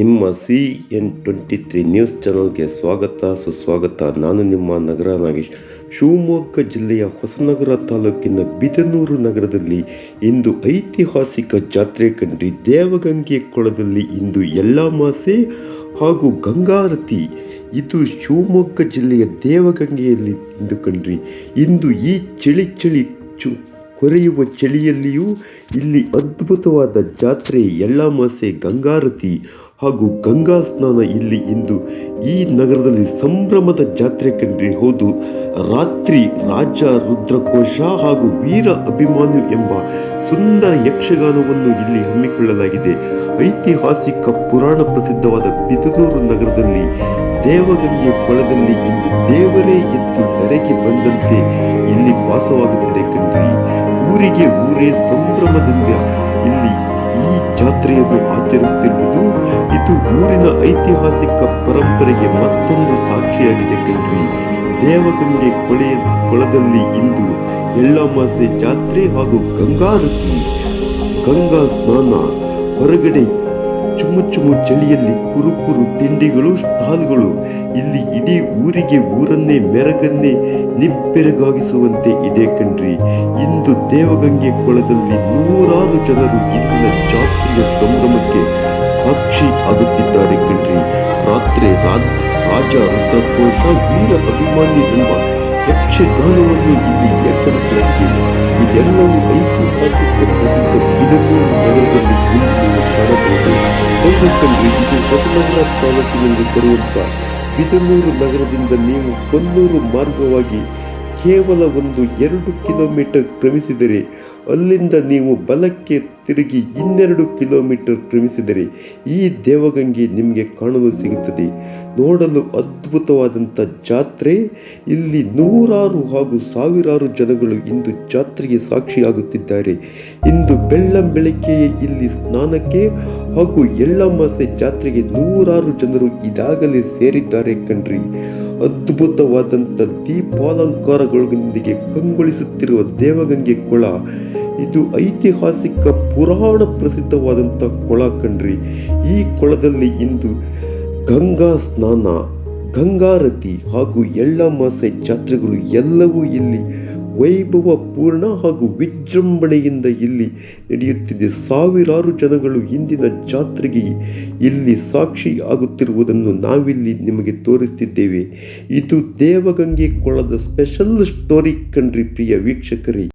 ನಿಮ್ಮ C N twenty three news ಚಾನಲ್ಗೆ ಸ್ವಾಗತ, ಸುಸ್ವಾಗತ. ನಾನು ನಿಮ್ಮ ನಗರ ನಾಗೇಶ್. ಶಿವಮೊಗ್ಗ ಜಿಲ್ಲೆಯ ಹೊಸನಗರ ತಾಲೂಕಿನ ಬಿದನೂರು ನಗರದಲ್ಲಿ ಇಂದು ಐತಿಹಾಸಿಕ ಜಾತ್ರೆ ಕಂಡ್ರಿ ದೇವಗಂಗೆ ಕೊಳದಲ್ಲಿ ಇಂದು ಎಲ್ಲಾಮಾಸೆ ಹಾಗೂ ಗಂಗಾರತಿ. ಇದು ಶಿವಮೊಗ್ಗ ಜಿಲ್ಲೆಯ ದೇವಗಂಗೆಯಲ್ಲಿ ಇಂದು ಕಂಡ್ರಿ. ಇಂದು ಈ ಚಳಿ ಚಳಿ ಚು ಕೊರೆಯುವ ಚಳಿಯಲ್ಲಿಯೂ ಇಲ್ಲಿ ಅದ್ಭುತವಾದ ಜಾತ್ರೆ ಎಳ್ಳಾಮಾಸೆ ಗಂಗಾರತಿ. ಹಾಗೂ ಗಂಗಾ ಸ್ನಾನ ಇಲ್ಲಿ ಇಂದು ಈ ನಗರದಲ್ಲಿ ಸಂಭ್ರಮದ ಜಾತ್ರೆ ಕಂಡ್ರೆ ಹೌದು ರಾತ್ರಿ ರಾಜ ರುದ್ರಕೋಶ ಹಾಗೂ ವೀರ ಅಭಿಮಾನ್ಯು ಎಂಬ ಸುಂದರ ಯಕ್ಷಗಾನವನ್ನು ಇಲ್ಲಿ ಹಮ್ಮಿಕೊಳ್ಳಲಾಗಿದೆ. ಐತಿಹಾಸಿಕ ಪುರಾಣ ಪ್ರಸಿದ್ಧವಾದ ಬಿದನೂರು ನಗರದಲ್ಲಿ ದೇವಗಂಗೆ ಕೊಳದಲ್ಲಿ ಇಂದು ದೇವರೇ ಎದ್ದು ನೆರೆಗೆ ಬಂದಂತೆ ಇಲ್ಲಿ ವಾಸವಾಗುತ್ತದೆ ಕಂಡ್ರಿ. ಊರಿಗೆ ಊರೇ ಸಂಭ್ರಮದಿಂದ ಇಲ್ಲಿ ಜಾತ್ರೆಯನ್ನು ಆಚರಿಸುತ್ತಿರುವುದು ಇದು ಊರಿನ ಐತಿಹಾಸಿಕ ಪರಂಪರೆಗೆ ಮತ್ತೊಂದು ಸಾಕ್ಷಿಯಾಗಿದೆ ಕಣ್ರಿ. ದೇವಗಂಗೆ ಕೊಳೆಯ ಕೊಳದಲ್ಲಿ ಇಂದು ಎಳ್ಳಮಾಸೆ ಜಾತ್ರೆ ಹಾಗೂ ಗಂಗಾರತಿ ಗಂಗಾ ಸ್ನಾನ, ಹೊರಗಡೆ ಚುಮು ಚುಮು ಚಳಿಯಲ್ಲಿ ಕುರುಕುರು ತಿಂಡಿಗಳು, ಸ್ಟಾಲ್ಗಳು, ಇಲ್ಲಿ ಇಡೀ ಊರಿಗೆ ಊರನ್ನೇ ಮೆರಗನ್ನೇ ನಿಬ್ಬೆರಗಾಗಿಸುವಂತೆ ಇದೆ ಕಣ್ರಿ. ಇಂದು ದೇವಗಂಗೆ ಕೊಳದಲ್ಲಿ ನೂರಾರು ಜನರು ಇಂದಿನ ಜಾತ್ರೆಯ ಸಂಭ್ರಮಕ್ಕೆ ಸಾಕ್ಷಿ ಆಗುತ್ತಿದ್ದಾರೆ ಕಣ್ರಿ ರಾತ್ರಿ ರಾಜ ರುದ್ರಕೋಶ ವೀರ ಅಭಿಮಾನಿ ಎಂಬ ಯಕ್ಷಗಾನವನ್ನು ಇಲ್ಲಿ ಏರ್ಪಡಿಸಲಾಗಿದೆ ಇದೆಲ್ಲವೂ ಐತಿಹಾಸಿಕ ಪ್ರಸಿದ್ಧ ನಗರದಲ್ಲಿ ಕಾಣಬಹುದು ಹೌದು ಕಣ್ರಿ ಇದು ಹೊಸನಗರ ತಾಲೂಕಿನಲ್ಲಿ ಬರುವಂತ ಬಿದನೂರು ನಗರದಿಂದ ನೀವು ಕೊಲ್ಲೂರು ಮಾರ್ಗವಾಗಿ ಕೇವಲ ಒಂದು ಎರಡು ಕಿಲೋಮೀಟರ್ ಕ್ರಮಿಸಿದರೆ ಅಲ್ಲಿಂದ ನೀವು ಬಲಕ್ಕೆ ತಿರುಗಿ ಇನ್ನೆರಡು ಕಿಲೋಮೀಟರ್ ಕ್ರಮಿಸಿದರೆ ಈ ದೇವಗಂಗೆ ನಿಮಗೆ ಕಾಣಲು ಸಿಗುತ್ತದೆ. ನೋಡಲು ಅದ್ಭುತವಾದಂಥ ಜಾತ್ರೆ. ಇಲ್ಲಿ ನೂರಾರು ಹಾಗೂ ಸಾವಿರಾರು ಜನಗಳು ಇಂದು ಜಾತ್ರೆಗೆ ಸಾಕ್ಷಿಯಾಗುತ್ತಿದ್ದಾರೆ. ಇಂದು ಬೆಳ್ಳಂಬೆಳಗ್ಗೆಯೇ ಇಲ್ಲಿ ಸ್ನಾನಕ್ಕೆ ಹಾಗೂ ಎಳ್ಳಮಾಸೆ ಜಾತ್ರೆಗೆ ನೂರಾರು ಜನರು ಇದಾಗಲೇ ಸೇರಿದ್ದಾರೆ ಕಣ್ರಿ. ಅದ್ಭುತವಾದಂಥ ದೀಪಾಲಂಕಾರಗಳೊಂದಿಗೆ ಕಂಗೊಳಿಸುತ್ತಿರುವ ದೇವಗಂಗೆ ಕೊಳ. ಇದು ಐತಿಹಾಸಿಕ ಪುರಾಣ ಪ್ರಸಿದ್ಧವಾದಂಥ ಕೊಳ ಕಣ್ರಿ. ಈ ಕೊಳದಲ್ಲಿ ಇಂದು ಗಂಗಾ ಸ್ನಾನ ಗಂಗಾರತಿ ಹಾಗೂ ಎಳ್ಳಮಾಸೆ ಜಾತ್ರೆಗಳು ಎಲ್ಲವೂ ಇಲ್ಲಿ ವೈಭವ ಪೂರ್ಣ ಹಾಗೂ ವಿಜೃಂಭಣೆಯಿಂದ ಇಲ್ಲಿ ನಡೆಯುತ್ತಿದೆ. ಸಾವಿರಾರು ಜನಗಳು ಇಂದಿನ ಜಾತ್ರೆಗೆ ಇಲ್ಲಿ ಸಾಕ್ಷಿ ಆಗುತ್ತಿರುವುದನ್ನು ನಾವಿಲ್ಲಿ ನಿಮಗೆ ತೋರಿಸುತ್ತಿದ್ದೇವೆ ಇದು ದೇವಗಂಗೆ ಕೊಳದ ಸ್ಪೆಷಲ್ ಸ್ಟೋರಿ ಕಣ್ರಿ ಪ್ರಿಯ ವೀಕ್ಷಕರೇ.